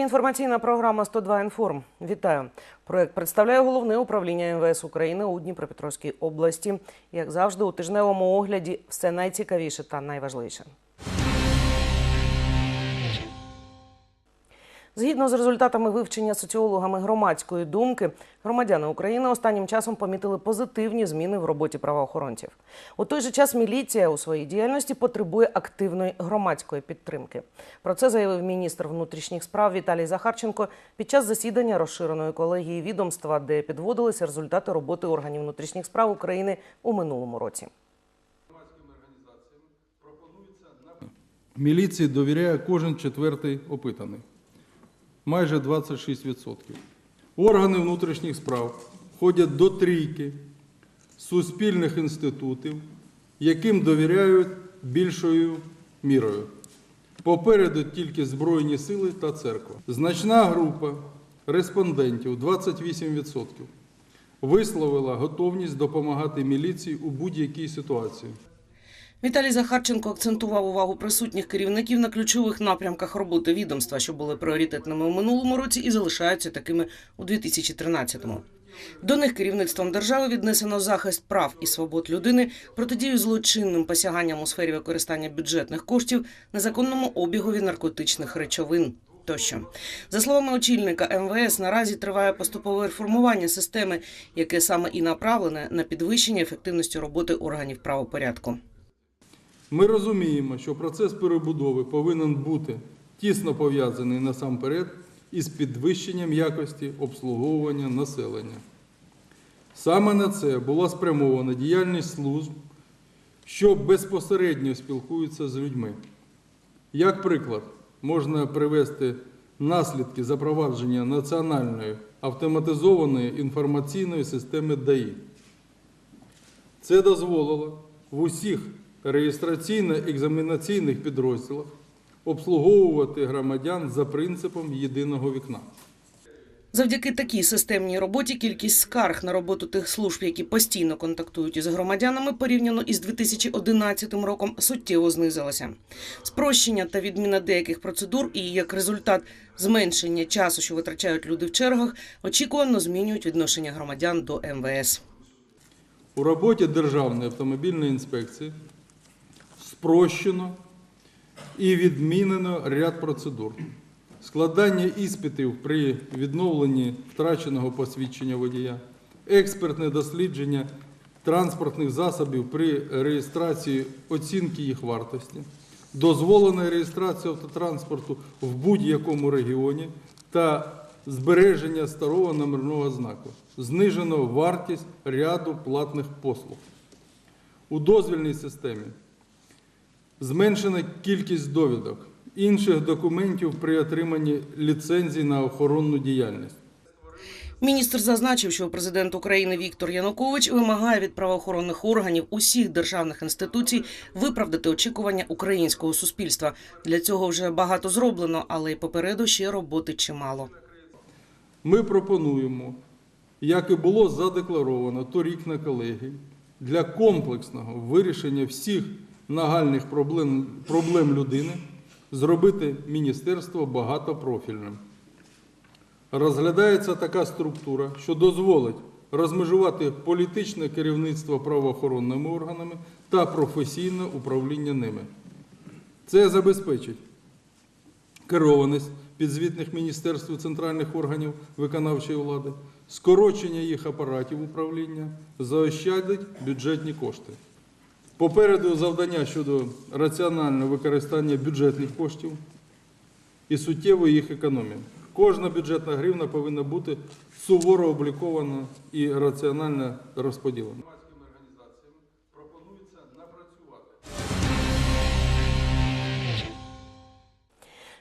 Ефірі інформаційна програма «102 інформ. Вітаю. Проект представляє головне управління МВС України у Дніпропетровській області. Як завжди, у тижневому огляді все найцікавіше та найважливіше. Згідно з результатами вивчення соціологами громадської думки, громадяни України останнім часом помітили позитивні зміни в роботі правоохоронців. У той же час міліція у своїй діяльності потребує активної громадської підтримки. Про це заявив міністр внутрішніх справ Віталій Захарченко під час засідання розширеної колегії відомства, де підводилися результати роботи органів внутрішніх справ України у минулому році. Міліції довіряє кожен четвертий опитаний, майже 26%. Органи внутрішніх справ входять до трійки суспільних інститутів, яким довіряють більшою мірою. Попереду тільки Збройні сили та церква. Значна група респондентів, 28%, висловила готовність допомагати міліції у будь-якій ситуації. Віталій Захарченко акцентував увагу присутніх керівників на ключових напрямках роботи відомства, що були пріоритетними у минулому році і залишаються такими у 2013-му. До них керівництвом держави віднесено захист прав і свобод людини, протидію злочинним посяганням у сфері використання бюджетних коштів, незаконному обігові наркотичних речовин. Тощо, за словами очільника МВС, наразі триває поступове реформування системи, яке саме і направлене на підвищення ефективності роботи органів правопорядку. Ми розуміємо, що процес перебудови повинен бути тісно пов'язаний насамперед із підвищенням якості обслуговування населення. Саме на це була спрямована діяльність служб, що безпосередньо спілкуються з людьми. Як приклад, можна привести наслідки запровадження національної автоматизованої інформаційної системи ДАІ. Це дозволило в усіх реєстраційно-екзаменаційних підрозділах обслуговувати громадян за принципом єдиного вікна. Завдяки такій системній роботі кількість скарг на роботу тих служб, які постійно контактують із громадянами, порівняно із 2011 роком, суттєво знизилася. Спрощення та відміна деяких процедур і як результат зменшення часу, що витрачають люди в чергах, очікувано змінюють відношення громадян до МВС. У роботі Державної автомобільної інспекції спрощено і відмінено ряд процедур. Складання іспитів при відновленні втраченого посвідчення водія, експертне дослідження транспортних засобів при реєстрації оцінки їх вартості, дозволена реєстрація автотранспорту в будь-якому регіоні та збереження старого номерного знаку. Знижено вартість ряду платних послуг. У дозвільній системі зменшена кількість довідок, інших документів при отриманні ліцензій на охоронну діяльність. Міністр зазначив, що президент України Віктор Янукович вимагає від правоохоронних органів усіх державних інституцій виправдати очікування українського суспільства. Для цього вже багато зроблено, але й попереду ще роботи чимало. Ми пропонуємо, як і було задекларовано торік на колегії, для комплексного вирішення всіх нагальних проблем, проблем людини зробити міністерство багатопрофільним. Розглядається така структура, що дозволить розмежувати політичне керівництво правоохоронними органами та професійне управління ними. Це забезпечить керованість підзвітних міністерств і центральних органів виконавчої влади, скорочення їх апаратів управління, заощадить бюджетні кошти. Попереду завдання щодо раціонального використання бюджетних коштів і суттєвої їх економії. Кожна бюджетна гривна повинна бути суворо облікована і раціонально розподілена.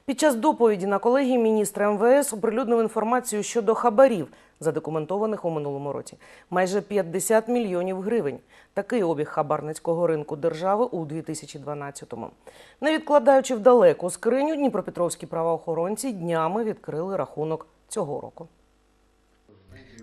Під час доповіді на колегії міністр МВС оприлюднив інформацію щодо хабарів, задокументованих у минулому році. Майже 50 мільйонів гривень. Такий обіг хабарницького ринку держави у 2012-му. Не відкладаючи в далеку скриню, дніпропетровські правоохоронці днями відкрили рахунок цього року.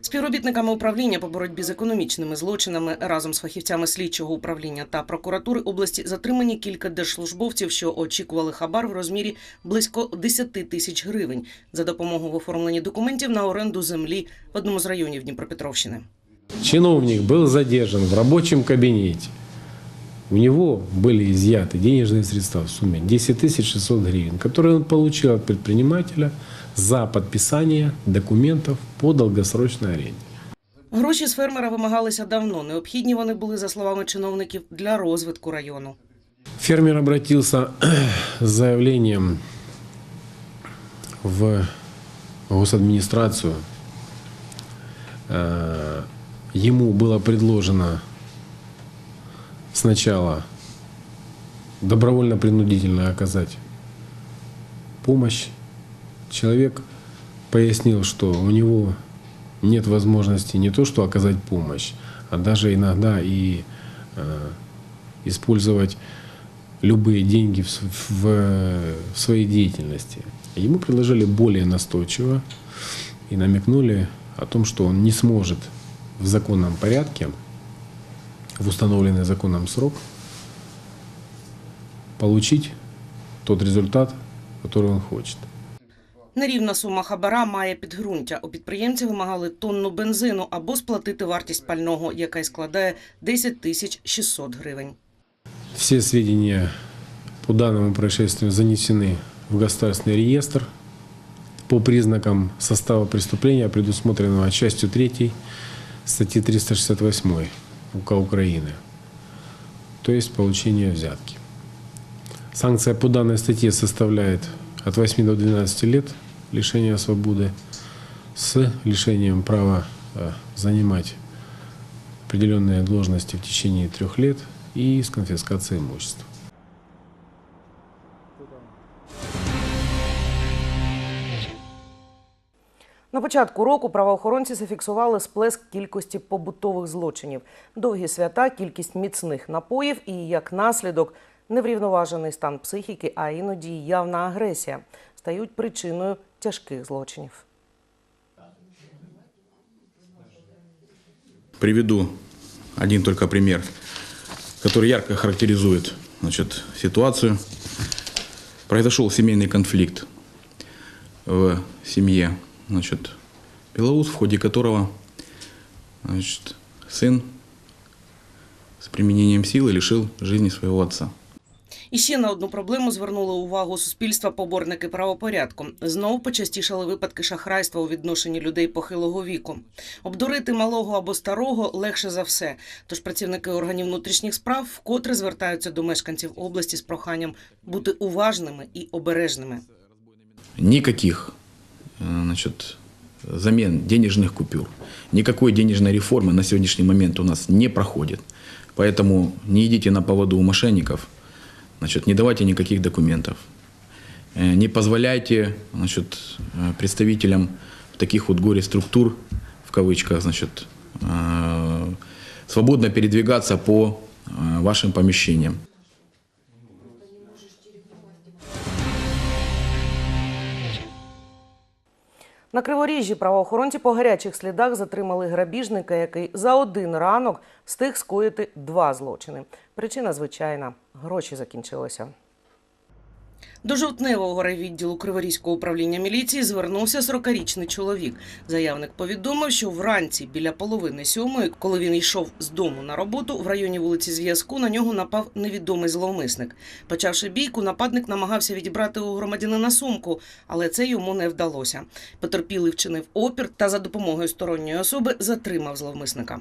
Співробітниками управління по боротьбі з економічними злочинами разом з фахівцями слідчого управління та прокуратури області затримані кілька держслужбовців, що очікували хабар в розмірі близько 10 тисяч гривень за допомогу в оформленні документів на оренду землі в одному з районів Дніпропетровщини. Чиновник был задержан в рабочем кабинете. У него были изъяты денежные средства в сумме 10 600 гривен, которые он получил от предпринимателя за подписание документов по долгосрочной аренде. Гроші з фермера вимагалися давно. Необхідні вони були, за словами чиновників, для розвитку району. Фермер обратился с заявлением в госадминистрацию. Э, Ему было предложено сначала добровольно-принудительно оказать помощь. Человек пояснил, что у него нет возможности не то что оказать помощь, а даже иногда и э, использовать любые деньги в, в- в своей деятельности. Ему предложили более настойчиво и намекнули о том, что он не сможет в законном порядке, в установленный законом срок, получить тот результат, который он хочет. Нерівна сума хабара має підґрунтя. У підприємця вимагали тонну бензину або сплатити вартість пального, яка й складає 10 тисяч 600 гривень. Все сведения по данному происшествию занесены в государственный реестр по признакам состава преступления, предусмотренного частью 3 статьи 368 УК Украины, то есть получение взятки. Санкция по данной статье составляет от 8 до 12 лет лишения свободы с лишением права э, занимать определенные должности в течение трех лет и с конфискацией имущества. На початку року правоохоронці зафіксували сплеск кількості побутових злочинів, довгі свята, кількість міцних напоїв і, як наслідок, неврівноважений стан психіки, а іноді й явна агресія Стають причиною тяжких злочинів. Приведу один только пример, который ярко характеризует значит, ситуацию. Произошел семейный конфликт в семье значит, Белоус, в ходе которого значит, сын с применением силы лишил жизни своего отца. І ще на одну проблему звернули увагу суспільства поборники правопорядку. Знову почастішали випадки шахрайства у відношенні людей похилого віку. Обдурити малого або старого легше за все. Тож працівники органів внутрішніх справ вкотре звертаються до мешканців області з проханням бути уважними і обережними. Никаких э, значит, замен денежных купюр, никакой денежной реформы на сегодняшний момент у нас не проходит. Поэтому не идите на поводу у мошенников, значит, не давайте никаких документов. Э, Не позволяйте значит, э, представителям таких вот горе-структур, в кавычках, значит, э, свободно передвигаться по вашим помещениям. На Криворіжжі правоохоронці по гарячих слідах затримали грабіжника, який за один ранок встиг скоїти два злочини. Причина звичайна гроші закінчилися. До жовтневого райвідділу Криворізького управління міліції звернувся 40-річний чоловік. Заявник повідомив, що вранці біля половини сьомої, коли він йшов з дому на роботу, в районі вулиці Зв'язку на нього напав невідомий зловмисник. Почавши бійку, нападник намагався відібрати у громадянина сумку, але це йому не вдалося. Потерпілий вчинив опір та за допомогою сторонньої особи затримав зловмисника.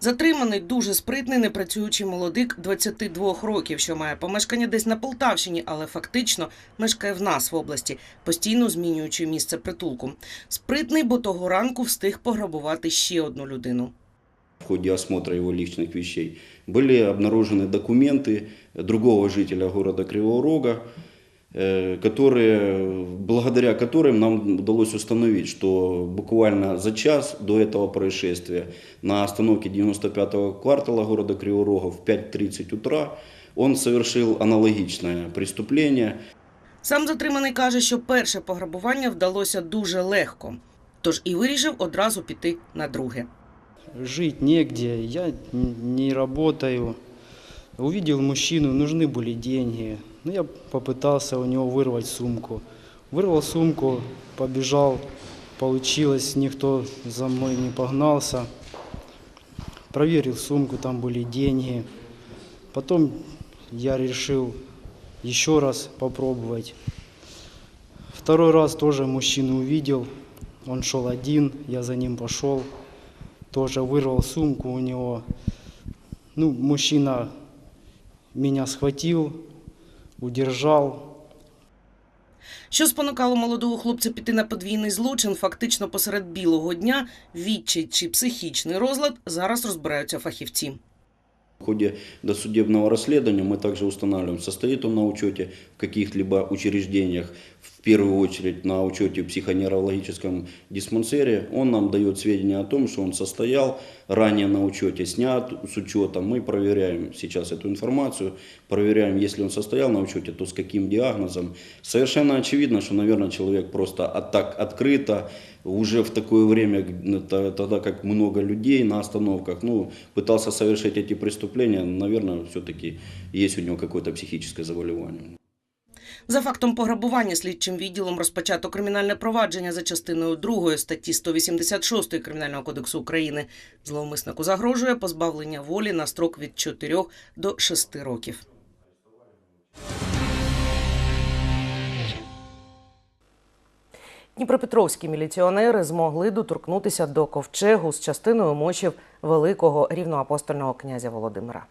Затриманий дуже спритний непрацюючий молодик 22 років, що має помешкання десь на Полтавщині, але фактично мешкає в нас в області, постійно змінюючи місце притулку. Спритний, бо того ранку встиг пограбувати ще одну людину. В ходе осмотра его личных вещей были обнаружены документы другого жителя города Кривого Рога, э, которые, благодаря которым нам удалось установить, что буквально за час до этого происшествия на остановке 95-го квартала города Кривого Рога в 5.30 утра он совершил аналогичное преступление. Сам затриманий каже, що перше пограбування вдалося дуже легко. Тож і вирішив одразу піти на друге. Жить негде, я н- не работаю. Увидел мужчину, нужны были деньги. Ну, я попытался у него вырвать сумку. Вырвал сумку, побежал, получилось, никто за мной не погнался. Проверил сумку, там были деньги. Потом я решил еще раз попробовать. Второй раз тоже мужчину увидел, он шел один, я за ним пошел тоже вырвал сумку у него. Ну, мужчина меня схватил, удержал. Що спонукало молодого хлопця піти на подвійний злочин, фактично посеред білого дня, відчай чи психічний розлад зараз розбираються фахівці. В ходе досудебного расследования мы также устанавливаем, состоит он на учете в каких-либо учреждениях, в первую очередь на учете в психоневрологическом диспансере. Он нам дает сведения о том, что он состоял ранее на учете, снят с учета. Мы проверяем сейчас эту информацию, проверяем, если он состоял на учете, то с каким диагнозом. Совершенно очевидно, что, наверное, человек просто от- так открыто, уже в такое время, тогда как много людей на остановках, ну, пытался совершить эти преступления, наверное, все-таки есть у него какое-то психическое заболевание. За фактом пограбування слідчим відділом розпочато кримінальне провадження за частиною 2 статті 186 Кримінального кодексу України. Зловмиснику загрожує позбавлення волі на строк від 4 до 6 років. Дніпропетровські міліціонери змогли доторкнутися до ковчегу з частиною мощів великого рівноапостольного князя Володимира.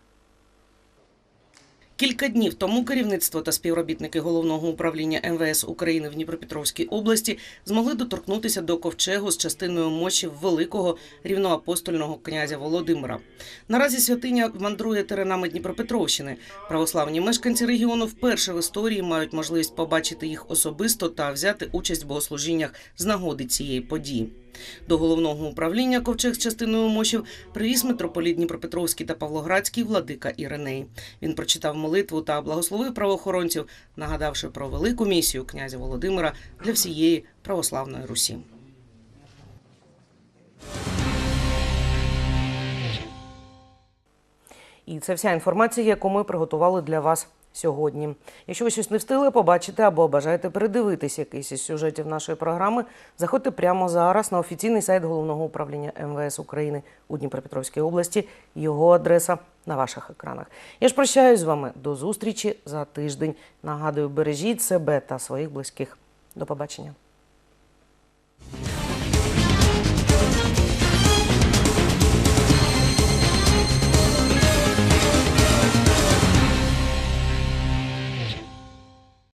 Кілька днів тому керівництво та співробітники головного управління МВС України в Дніпропетровській області змогли доторкнутися до ковчегу з частиною мощів великого рівноапостольного князя Володимира. Наразі святиня мандрує теренами Дніпропетровщини. Православні мешканці регіону вперше в історії мають можливість побачити їх особисто та взяти участь в богослужіннях з нагоди цієї події. До головного управління ковчег з частиною мощів привіз митрополіт Дніпропетровський та Павлоградський владика Іриней. Він прочитав молитву та благословив правоохоронців, нагадавши про велику місію князя Володимира для всієї православної Русі. І це вся інформація, яку ми приготували для вас сьогодні. Якщо ви щось не встигли побачити або бажаєте передивитись якийсь із сюжетів нашої програми, заходьте прямо зараз на офіційний сайт головного управління МВС України у Дніпропетровській області. Його адреса на ваших екранах. Я ж прощаюсь з вами до зустрічі за тиждень. Нагадую, бережіть себе та своїх близьких. До побачення.